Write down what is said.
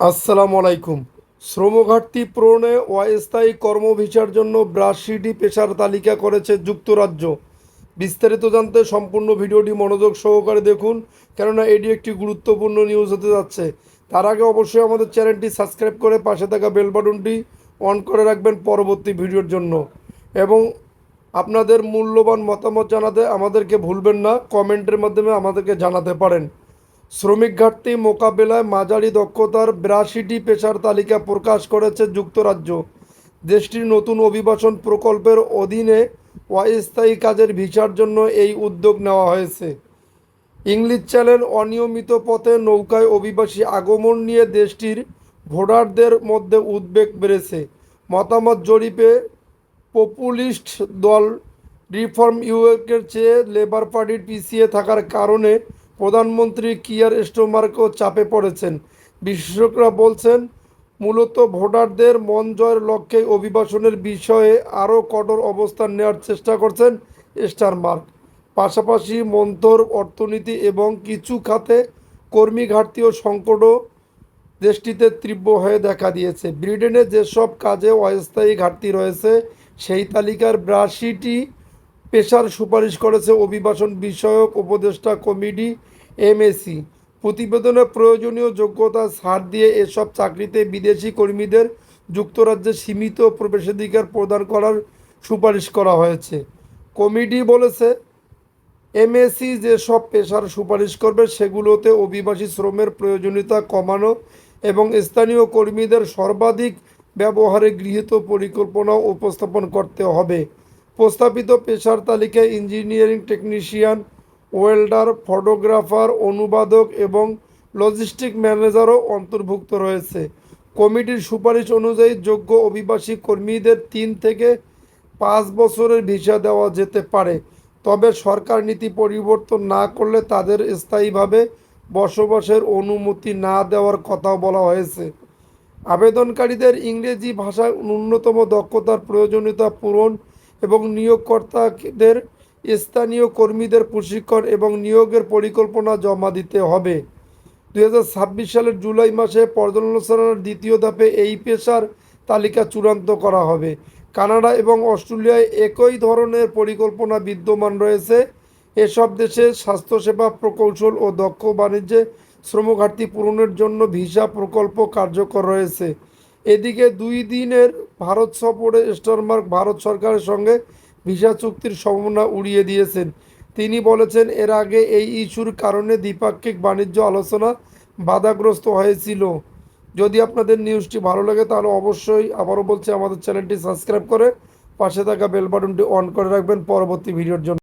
আসসালামু আলাইকুম। শ্রমঘাটতি পূরণে অস্থায়ী কর্মভিসার জন্য ব্রাশিটি পেশার তালিকা করেছে যুক্তরাজ্য। বিস্তারিত জানতে সম্পূর্ণ ভিডিওটি মনোযোগ সহকারে দেখুন, কেননা এটি একটি গুরুত্বপূর্ণ নিউজ হতে যাচ্ছে। তার আগে অবশ্যই আমাদের চ্যানেলটি সাবস্ক্রাইব করে পাশে থাকা বেল বাটনটি অন করে রাখবেন পরবর্তী ভিডিওর জন্য। এবং আপনাদের মূল্যবান মতামত জানাতে আমাদেরকে ভুলবেন না, কমেন্টের মাধ্যমে আমাদেরকে জানাতে পারেন। শ্রমিক ঘাটতি মোকাবেলায় মাঝারি দক্ষতার বিরাশিটি পেশার তালিকা প্রকাশ করেছে যুক্তরাজ্য। দেশটির নতুন অভিবাসন প্রকল্পের অধীনে অস্থায়ী কাজের ভিসার জন্য এই উদ্যোগ নেওয়া হয়েছে। ইংলিশ চ্যানেল অনিয়মিত পথে নৌকায় অভিবাসী আগমন নিয়ে দেশটির ভোটারদের মধ্যে উদ্বেগ বেড়েছে। মতামত জরিপে পপুলিস্ট দল রিফর্ম ইউকের চেয়ে লেবার পার্টির পিছিয়ে থাকার কারণে প্রধানমন্ত্রী কিয়ার স্টোমার্কও চাপে পড়েছেন। বিশেষজ্ঞরা বলছেন, মূলত ভোটারদের মন জয়ের লক্ষ্যে অভিবাসনের বিষয়ে আরও কঠোর অবস্থান নেওয়ার চেষ্টা করছেন স্টারমার্ক। পাশাপাশি মন্থর অর্থনীতি এবং কিছু খাতে কর্মী ঘাটতি ও সংকটও দেশটিতে তীব্র হয়ে দেখা দিয়েছে। ব্রিটেনে যেসব কাজে অস্থায়ী ঘাটতি রয়েছে, সেই তালিকার বিরাশিটি পেশার সুপারিশ করেছে অভিবাসন বিষয়ক উপদেষ্টা কমিটি এমএসি প্রতিবেদনে প্রয়োজনীয় যোগ্যতা ছাড় দিয়ে এসব চাকরিতে বিদেশি কর্মীদের যুক্তরাজ্যে সীমিত প্রবেশাধিকার প্রদান করার সুপারিশ করা হয়েছে। কমিটি বলেছে এমএসি যেসব পেশার সুপারিশ করবে সেগুলোতে অভিবাসী শ্রমের প্রয়োজনীয়তা কমানো এবং স্থানীয় কর্মীদের সর্বাধিক ব্যবহারে গৃহীত পরিকল্পনা উপস্থাপন করতে হবে। প্রস্তাবিত পেশার তালিকায় ইঞ্জিনিয়ারিং টেকনিশিয়ান, ওয়েল্ডার, ফটোগ্রাফার, অনুবাদক এবং লজিস্টিক ম্যানেজারও অন্তর্ভুক্ত রয়েছে। কমিটির সুপারিশ অনুযায়ী যোগ্য অভিবাসী কর্মীদের তিন থেকে পাঁচ বছরের ভিসা দেওয়া যেতে পারে। তবে সরকার নীতি পরিবর্তন না করলে তাদের স্থায়ীভাবে বসবাসের অনুমতি না দেওয়ার কথাও বলা হয়েছে। আবেদনকারীদের ইংরেজি ভাষায় ন্যূনতম দক্ষতার প্রয়োজনীয়তা পূরণ এবং নিয়োগকর্তাদের, স্থানীয় কর্মীদের প্রশিক্ষণ এবং নিয়োগের পরিকল্পনা জমা দিতে হবে। দু হাজার ছাব্বিশ সালের জুলাই মাসে পর্যালোচনার দ্বিতীয় ধাপে এই পেশার তালিকা চূড়ান্ত করা হবে। কানাডা এবং অস্ট্রেলিয়ায় একই ধরনের পরিকল্পনা বিদ্যমান রয়েছে। এসব দেশে স্বাস্থ্যসেবা প্রকৌশল ও দক্ষ বাণিজ্যে শ্রমঘাটতি পূরণের জন্য ভিসা প্রকল্প কার্যকর রয়েছে। এদিকে দুই দিনের ভারত সফরে স্টারমার্ক ভারত সরকারের সঙ্গে ভিসা চুক্তির সম্ভাবনা উড়িয়ে দিয়েছেন। তিনি বলেছেন, এর আগে এই ইস্যুর কারণে দ্বিপাক্ষিক বাণিজ্য আলোচনা বাধাগ্রস্ত হয়েছিল। যদি আপনাদের নিউজটি ভালো লাগে, তাহলে অবশ্যই আবারও বলছি, আমাদের চ্যানেলটি সাবস্ক্রাইব করে পাশে থাকা বেল বাটনটি অন করে রাখবেন। পরবর্তী ভিডিওর জন্য।